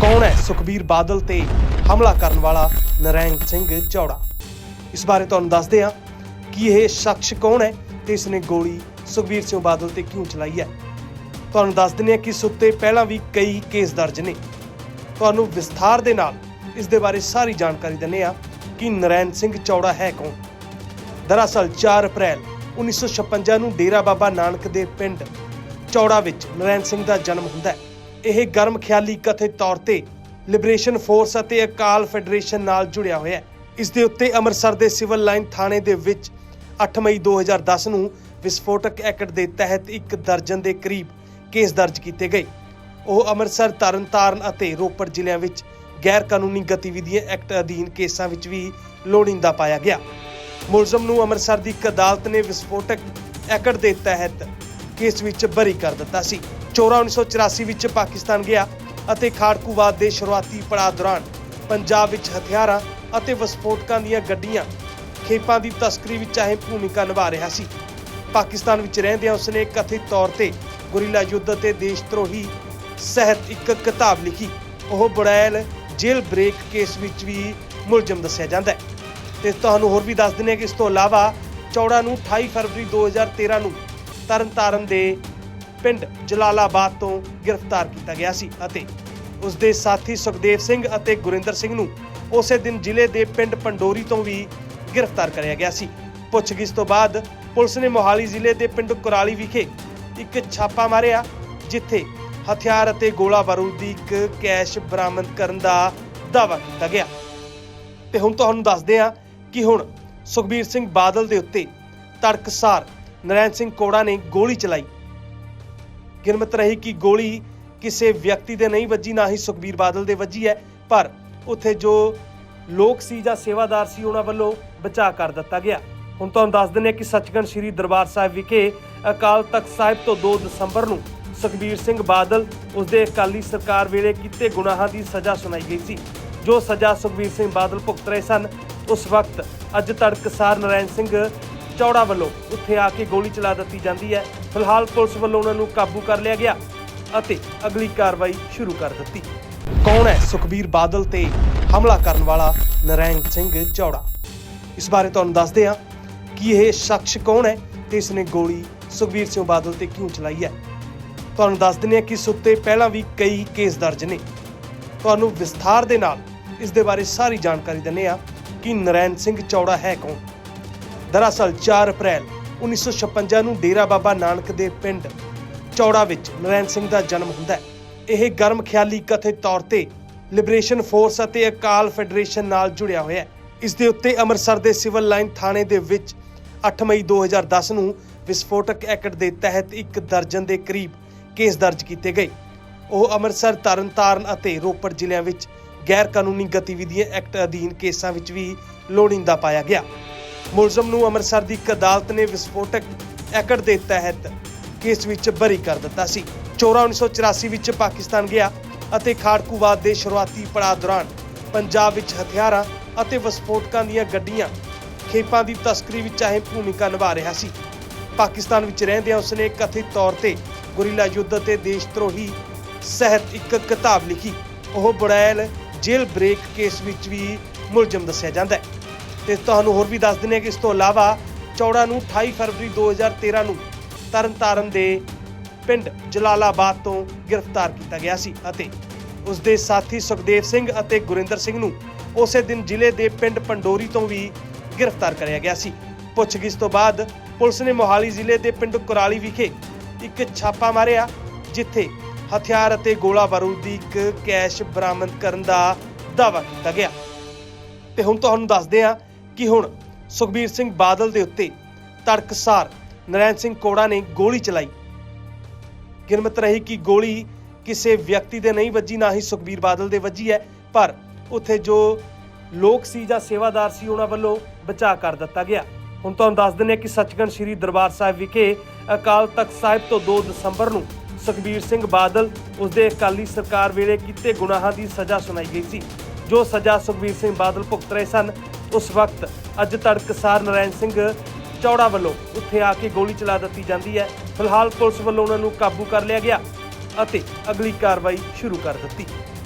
ਕੌਣ ਹੈ ਸੁਖਬੀਰ ਬਾਦਲ ਤੇ ਹਮਲਾ ਕਰਨ ਵਾਲਾ ਨਰੈਣ ਸਿੰਘ ਚੌੜਾ? ਇਸ ਬਾਰੇ ਤੁਹਾਨੂੰ ਦੱਸਦੇ ਹਾਂ ਕਿ ਇਹ ਸ਼ਖਸ ਕੌਣ ਹੈ ਤੇ ਇਸ ਨੇ ਗੋਲੀ ਸੁਖਬੀਰ ਸਿੰਘ ਬਾਦਲ ਤੇ ਕਿਉਂ ਚਲਾਈ ਹੈ? ਤੁਹਾਨੂੰ ਦੱਸ ਦਿੰਦੇ ਹਾਂ ਕਿ ਇਸ ਉੱਤੇ ਪਹਿਲਾਂ ਵੀ ਕਈ ਕੇਸ ਦਰਜ ਨੇ। ਤੁਹਾਨੂੰ ਵਿਸਥਾਰ ਦੇ ਨਾਲ ਇਸ ਦੇ ਬਾਰੇ ਸਾਰੀ ਜਾਣਕਾਰੀ ਦਿੰਦੇ ਹਾਂ ਕਿ ਨਰੈਣ ਸਿੰਘ ਚੌੜਾ ਹੈ ਕੌਣ। ਦਰਅਸਲ 4 ਅਪ੍ਰੈਲ 1956 ਨੂੰ ਡੇਰਾ ਬਾਬਾ ਨਾਨਕ ਦੇ ਪਿੰਡ ਚੌੜਾ ਵਿੱਚ ਨਰੈਣ ਸਿੰਘ ਦਾ ਜਨਮ ਹੁੰਦਾ ਹੈ। ਇਹ ਗਰਮ ਖਿਆਲੀ ਕਥਿਤ ਤੌਰ ਤੇ ਲਿਬਰੇਸ਼ਨ ਫੋਰਸ ਅਤੇ ਅਕਾਲ ਫੈਡਰੇਸ਼ਨ ਨਾਲ ਜੁੜਿਆ ਹੋਇਆ ਹੈ। ਇਸ ਦੇ ਉੱਤੇ ਅੰਮ੍ਰਿਤਸਰ ਦੇ ਸਿਵਲ ਲਾਈਨ ਥਾਣੇ ਦੇ ਵਿੱਚ 8 ਮਈ 2010 ਨੂੰ ਵਿਸਫੋਟਕ ਐਕਟ ਦੇ ਤਹਿਤ ਇੱਕ ਦਰਜਨ ਦੇ ਕਰੀਬ ਕੇਸ ਦਰਜ ਕੀਤੇ ਗਏ। ਉਹ ਅੰਮ੍ਰਿਤਸਰ, ਤਰਨਤਾਰਨ ਅਤੇ ਰੋਪੜ ਜ਼ਿਲ੍ਹਿਆਂ ਵਿੱਚ ਗੈਰ ਕਾਨੂੰਨੀ ਗਤੀਵਿਧੀਆਂ ਐਕਟ ਅਧੀਨ ਕੇਸਾਂ ਵਿੱਚ ਵੀ ਲੋੜੀਂਦਾ ਪਾਇਆ ਗਿਆ। ਮੁਲਜ਼ਮ ਨੂੰ ਅੰਮ੍ਰਿਤਸਰ ਦੀ ਇੱਕ ਅਦਾਲਤ ਨੇ ਵਿਸਫੋਟਕ ਐਕਟ ਦੇ ਤਹਿਤ ਕੇਸ ਵਿੱਚ ਬਰੀ ਕਰ ਦਿੱਤਾ ਸੀ। ਚੋਰਾ 1984 ਵਿੱਚ ਪਾਕਿਸਤਾਨ ਗਿਆ ਅਤੇ ਖਾੜਕੂਵਾਦ ਦੇ ਸ਼ੁਰੂਆਤੀ ਪੜਾਅ ਦੌਰਾਨ ਪੰਜਾਬ ਵਿੱਚ ਹਥਿਆਰਾਂ ਅਤੇ ਵਿਸਫੋਟਕਾਂ ਦੀਆਂ ਗੱਡੀਆਂ ਖੇਪਾਂ ਦੀ ਤਸਕਰੀ ਵਿੱਚ ਅਹਿਮ ਭੂਮਿਕਾ ਨਿਭਾ ਰਿਹਾ ਸੀ। ਪਾਕਿਸਤਾਨ ਵਿੱਚ ਰਹਿੰਦਿਆਂ ਉਸਨੇ ਕਥਿਤ ਤੌਰ ਤੇ ਗੁਰੀਲਾ ਯੁੱਧ ਅਤੇ ਦੇਸ਼ ਧਰੋਹੀ ਸਹਿਤ ਇੱਕ ਕਿਤਾਬ ਲਿਖੀ। ਉਹ ਬੁੜੈਲ ਜੇਲ੍ਹ ਬ੍ਰੇਕ ਕੇਸ ਵਿੱਚ ਵੀ ਮੁਲਜ਼ਮ ਦੱਸਿਆ ਜਾਂਦਾ ਹੈ। ਤੇ ਤੁਹਾਨੂੰ ਹੋਰ ਵੀ ਦੱਸ ਦਿੰਦੇ ਹਾਂ ਕਿ ਇਸ ਤੋਂ ਇਲਾਵਾ ਚੌੜਾ ਨੂੰ 28 ਫਰਵਰੀ 2013 ਨੂੰ ਤਰਨਤਾਰਨ ਦੇ ਪਿੰਡ ਜਲਾਲਾਬਾਦ ਤੋਂ ਗ੍ਰਿਫਤਾਰ ਕੀਤਾ ਗਿਆ ਸੀ ਅਤੇ ਉਸ ਦੇ ਸਾਥੀ ਸੁਖਦੇਵ ਸਿੰਘ ਅਤੇ ਗੁਰਿੰਦਰ ਸਿੰਘ ਨੂੰ ਉਸੇ ਦਿਨ ਜ਼ਿਲ੍ਹੇ ਦੇ ਪਿੰਡ ਪੰਡੋਰੀ ਤੋਂ ਵੀ ਗ੍ਰਿਫਤਾਰ ਕਰਿਆ ਗਿਆ ਸੀ। ਪੁੱਛਗਿੱਛ ਤੋਂ ਬਾਅਦ ਪੁਲਿਸ ਨੇ ਮੋਹਾਲੀ ਜ਼ਿਲ੍ਹੇ ਦੇ ਪਿੰਡ ਕੁਰਾਲੀ ਵਿਖੇ ਇੱਕ ਛਾਪਾ ਮਾਰਿਆ, ਜਿੱਥੇ ਹਥਿਆਰ ਅਤੇ ਗੋਲਾ ਬਾਰੂਦ ਦੀ ਇੱਕ ਕੈਸ਼ ਬਰਾਮਦ ਕਰਨ ਦਾ ਦਾਅਵਾ ਕੀਤਾ ਗਿਆ। ਤੇ ਹੁਣ ਤੁਹਾਨੂੰ ਦੱਸਦੇ ਹਾਂ ਕਿ ਹੁਣ ਸੁਖਬੀਰ ਸਿੰਘ ਬਾਦਲ ਦੇ ਉੱਤੇ ਤੜਕਸਾਰ ਨਰੈਣ ਸਿੰਘ ਕੋੜਾ ਨੇ ਗੋਲੀ ਚਲਾਈ। ਗਿਣਮਤ ਰਹੀ ਕਿ ਗੋਲੀ ਕਿਸੇ ਵਿਅਕਤੀ ਦੇ ਨਹੀਂ ਵੱਜੀ, ਨਾ ਹੀ ਸੁਖਬੀਰ ਬਾਦਲ ਦੇ ਵੱਜੀ ਹੈ, ਪਰ ਉੱਥੇ ਜੋ ਲੋਕ ਸੀ ਜਾਂ ਸੇਵਾਦਾਰ ਸੀ, ਉਹਨਾਂ ਵੱਲੋਂ ਬਚਾਅ ਕਰ ਦਿੱਤਾ ਗਿਆ। ਹੁਣ ਤੁਹਾਨੂੰ ਦੱਸ ਦਿੰਦੇ ਕਿ ਸੱਚਖੰਡ ਸ੍ਰੀ ਦਰਬਾਰ ਸਾਹਿਬ ਵਿਖੇ ਅਕਾਲ ਤਖਤ ਸਾਹਿਬ ਤੋਂ 2 ਦਸੰਬਰ ਨੂੰ ਸੁਖਬੀਰ ਸਿੰਘ ਬਾਦਲ ਉਸਦੇ ਅਕਾਲੀ ਸਰਕਾਰ ਵੇਲੇ ਕੀਤੇ ਗੁਨਾਹਾਂ ਦੀ ਸਜ਼ਾ ਸੁਣਾਈ ਗਈ ਸੀ। ਜੋ ਸਜ਼ਾ ਸੁਖਬੀਰ ਸਿੰਘ ਬਾਦਲ ਭੁਗਤ ਰਹੇ ਸਨ, ਉਸ ਵਕਤ ਅੱਜ ਤੜਕਸਾਰ ਨਰੈਣ ਸਿੰਘ ਚੌੜਾ ਵੱਲੋਂ ਉੱਥੇ ਆ ਕੇ ਗੋਲੀ ਚਲਾ ਦਿੱਤੀ ਜਾਂਦੀ ਹੈ। ਫਿਲਹਾਲ ਪੁਲਿਸ ਵੱਲੋਂ ਉਹਨਾਂ ਨੂੰ ਕਾਬੂ ਕਰ ਲਿਆ ਗਿਆ ਅਤੇ ਅਗਲੀ ਕਾਰਵਾਈ ਸ਼ੁਰੂ ਕਰ ਦਿੱਤੀ। ਕੌਣ ਹੈ ਸੁਖਬੀਰ ਬਾਦਲ ਤੇ ਹਮਲਾ ਕਰਨ ਵਾਲਾ ਨਰੈਣ ਸਿੰਘ ਚੌੜਾ? ਇਸ ਬਾਰੇ ਤੁਹਾਨੂੰ ਦੱਸਦੇ ਹਾਂ ਕਿ ਇਹ ਸ਼ਖਸ ਕੌਣ ਹੈ ਤੇ ਇਸ ਨੇ ਗੋਲੀ ਸੁਖਬੀਰ ਸਿੰਘ ਬਾਦਲ ਤੇ ਕਿਉਂ ਚਲਾਈ ਹੈ। ਤੁਹਾਨੂੰ ਦੱਸ ਦਿੰਦੇ ਹਾਂ ਕਿ ਇਸ ਉੱਤੇ ਪਹਿਲਾਂ ਵੀ ਕਈ ਕੇਸ ਦਰਜ ਨੇ। ਤੁਹਾਨੂੰ ਵਿਸਥਾਰ ਦੇ ਨਾਲ ਇਸ ਦੇ ਬਾਰੇ ਸਾਰੀ ਜਾਣਕਾਰੀ ਦਿੰਦੇ ਹਾਂ ਕਿ ਨਰੈਣ ਸਿੰਘ ਚੌੜਾ ਹੈ ਕੌਣ। ਦਰਅਸਲ 4 ਅਪ੍ਰੈਲ 1956 ਨੂੰ ਡੇਰਾ ਬਾਬਾ ਨਾਨਕ ਦੇ ਪਿੰਡ ਚੌੜਾ ਵਿੱਚ ਨਰੈਣ ਸਿੰਘ ਦਾ ਜਨਮ ਹੁੰਦਾ ਹੈ। ਇਹ ਗਰਮ ਖਿਆਲੀ ਕਥਿਤ ਤੌਰ ਤੇ ਲਿਬਰੇਸ਼ਨ ਫੋਰਸ ਅਤੇ ਅਕਾਲ ਫੈਡਰੇਸ਼ਨ ਨਾਲ ਜੁੜਿਆ ਹੋਇਆ ਹੈ। ਇਸ ਦੇ ਉੱਤੇ ਅੰਮ੍ਰਿਤਸਰ ਦੇ ਸਿਵਲ ਲਾਈਨ ਥਾਣੇ ਦੇ ਵਿੱਚ 8 ਮਈ 2010 ਨੂੰ ਵਿਸਫੋਟਕ ਐਕਟ ਦੇ ਤਹਿਤ ਇੱਕ ਦਰਜਨ ਦੇ ਕਰੀਬ ਕੇਸ ਦਰਜ ਕੀਤੇ ਗਏ। ਉਹ ਅੰਮ੍ਰਿਤਸਰ, ਤਰਨਤਾਰਨ ਅਤੇ ਰੋਪੜ ਜ਼ਿਲ੍ਹਿਆਂ ਵਿੱਚ ਗੈਰ ਕਾਨੂੰਨੀ ਗਤੀਵਿਧੀਆਂ ਐਕਟ ਅਧੀਨ ਕੇਸਾਂ ਵਿੱਚ ਵੀ ਲੋੜੀਂਦਾ ਪਾਇਆ ਗਿਆ। ਮੁਲਜ਼ਮ ਨੂੰ ਅੰਮ੍ਰਿਤਸਰ ਦੀ ਇੱਕ ਅਦਾਲਤ ਨੇ ਵਿਸਫੋਟਕ ਐਕਟ ਦੇ ਤਹਿਤ ਕੇਸ ਵਿੱਚ ਬਰੀ ਕਰ ਦਿੱਤਾ ਸੀ। ਚੋਰਾ 1984 ਵਿੱਚ ਪਾਕਿਸਤਾਨ ਗਿਆ ਅਤੇ ਖਾੜਕੂਵਾਦ ਦੇ ਸ਼ੁਰੂਆਤੀ ਪੜਾਅ ਦੌਰਾਨ ਪੰਜਾਬ ਵਿੱਚ ਹਥਿਆਰਾਂ ਅਤੇ ਵਿਸਫੋਟਕਾਂ ਦੀਆਂ ਗੱਡੀਆਂ ਖੇਪਾਂ ਦੀ ਤਸਕਰੀ ਵਿੱਚ ਅਹਿਮ ਭੂਮਿਕਾ ਨਿਭਾ ਰਿਹਾ ਸੀ। ਪਾਕਿਸਤਾਨ ਵਿੱਚ ਰਹਿੰਦਿਆਂ ਉਸਨੇ ਕਥਿਤ ਤੌਰ ਤੇ ਗੁਰੀਲਾ ਯੁੱਧ ਅਤੇ ਦੇਸ਼ ਧਰੋਹੀ ਸਹਿਤ ਇੱਕ ਕਿਤਾਬ ਲਿਖੀ। ਉਹ ਬੁੜੈਲ ਜੇਲ੍ਹ ਬ੍ਰੇਕ ਕੇਸ ਵਿੱਚ ਵੀ ਮੁਲਜ਼ਮ ਦੱਸਿਆ ਜਾਂਦਾ ਹੈ। ਤੇ ਤੁਹਾਨੂੰ ਹੋਰ ਵੀ ਦੱਸ ਦਿੰਦੇ ਹਾਂ ਕਿ ਇਸ ਤੋਂ ਇਲਾਵਾ ਚੌੜਾ ਨੂੰ 28 ਫਰਵਰੀ 2013 ਨੂੰ ਤਰਨਤਾਰਨ ਦੇ ਪਿੰਡ ਜਲਾਲਾਬਾਦ ਤੋਂ ਗ੍ਰਿਫਤਾਰ ਕੀਤਾ ਗਿਆ ਸੀ ਅਤੇ ਉਸ ਦੇ ਸਾਥੀ ਸੁਖਦੇਵ ਸਿੰਘ ਅਤੇ ਗੁਰਿੰਦਰ ਸਿੰਘ ਨੂੰ ਉਸੇ ਦਿਨ ਜ਼ਿਲ੍ਹੇ ਦੇ ਪਿੰਡ ਪੰਡੋਰੀ ਤੋਂ ਵੀ ਗ੍ਰਿਫਤਾਰ ਕਰਿਆ ਗਿਆ ਸੀ। ਪੁੱਛਗਿੱਛ ਤੋਂ ਬਾਅਦ ਪੁਲਿਸ ਨੇ ਮੋਹਾਲੀ ਜ਼ਿਲ੍ਹੇ ਦੇ ਪਿੰਡ ਕੁਰਾਲੀ ਵਿਖੇ ਇੱਕ ਛਾਪਾ ਮਾਰਿਆ, ਜਿੱਥੇ ਹਥਿਆਰ ਅਤੇ ਗੋਲਾ ਬਾਰੂਦ ਦੀ ਇੱਕ ਕੈਸ਼ ਬਰਾਮਦ ਕਰਨ ਦਾ ਦਾਅਵਾ ਕੀਤਾ ਗਿਆ। ਤੇ ਹੁਣ ਤੁਹਾਨੂੰ ਦੱਸਦੇ ਹਾਂ ਕਿ ਹੁਣ ਸੁਖਬੀਰ ਸਿੰਘ ਬਾਦਲ ਦੇ ਉੱਤੇ ਤੜਕਸਾਰ ਨਰੈਣ ਸਿੰਘ ਕੋੜਾ ਨੇ ਗੋਲੀ ਚਲਾਈ। ਗਿਣਮਤ ਰਹੀ ਕਿ ਗੋਲੀ ਕਿਸੇ ਵਿਅਕਤੀ ਦੇ ਨਹੀਂ ਵੱਜੀ, ਨਾ ਹੀ ਸੁਖਬੀਰ ਬਾਦਲ ਦੇ ਵੱਜੀ ਹੈ, ਪਰ ਉੱਥੇ ਜੋ ਲੋਕ ਸੀ ਜਾਂ ਸੇਵਾਦਾਰ ਸੀ, ਉਹਨਾਂ ਵੱਲੋਂ ਬਚਾਅ ਕਰ ਦਿੱਤਾ ਗਿਆ। ਹੁਣ ਤੁਹਾਨੂੰ ਦੱਸ ਦਿੰਦੇ ਹਾਂ ਕਿ ਸੱਚਖੰਡ ਸ੍ਰੀ ਦਰਬਾਰ ਸਾਹਿਬ ਵਿਖੇ ਅਕਾਲ ਤਖਤ ਸਾਹਿਬ ਤੋਂ 2 ਦਸੰਬਰ ਨੂੰ ਸੁਖਬੀਰ ਸਿੰਘ ਬਾਦਲ ਉਸਦੇ ਅਕਾਲੀ ਸਰਕਾਰ ਵੇਲੇ ਕੀਤੇ ਗੁਨਾਹਾਂ ਦੀ ਸਜ਼ਾ ਸੁਣਾਈ ਗਈ ਸੀ, ਜੋ ਸਜ਼ਾ ਸੁਖਬੀਰ ਸਿੰਘ ਬਾਦਲ ਭੁਗਤ ਰਹੇ ਸਨ। ਉਸ ਵਕਤ ਅੱਜ ਤੜਕਸਾਰ ਨਰੈਣ ਸਿੰਘ ਚੌੜਾ ਵੱਲੋਂ ਉੱਥੇ ਆ ਕੇ ਗੋਲੀ ਚਲਾ ਦਿੱਤੀ ਜਾਂਦੀ ਹੈ। ਫਿਲਹਾਲ ਪੁਲਿਸ ਵੱਲੋਂ ਉਹਨਾਂ ਨੂੰ ਕਾਬੂ ਕਰ ਲਿਆ ਗਿਆ ਅਤੇ ਅਗਲੀ ਕਾਰਵਾਈ ਸ਼ੁਰੂ ਕਰ ਦਿੱਤੀ।